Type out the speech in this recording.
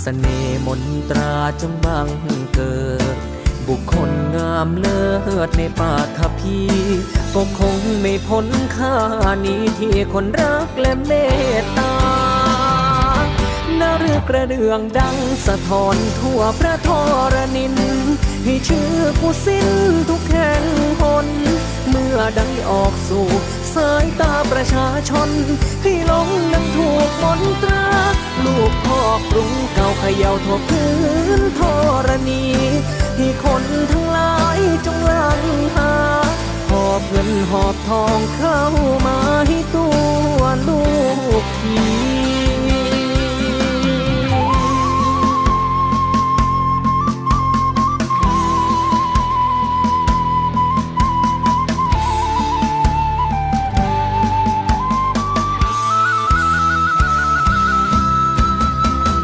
เสน่ห์มนตราจงบังเกิด บุคคลงามเลิศในปาทพีก็คงไม่พ้นค่านี้ที่คนรักและเมตตานาเรือกระเดืองดังสะท้อนทั่วพระทรนิน ให้ชื่อผู้สิ้นทุกแห่งหนเมื่อได้ออกสู่ สายตาประชาชน ให้หลงนังถูกมนตร อกรุงเก่าเขย่าทั่วพื้นธรณีที่คนทั้งหลายจงลังหา หอบเงินหอบทองเข้า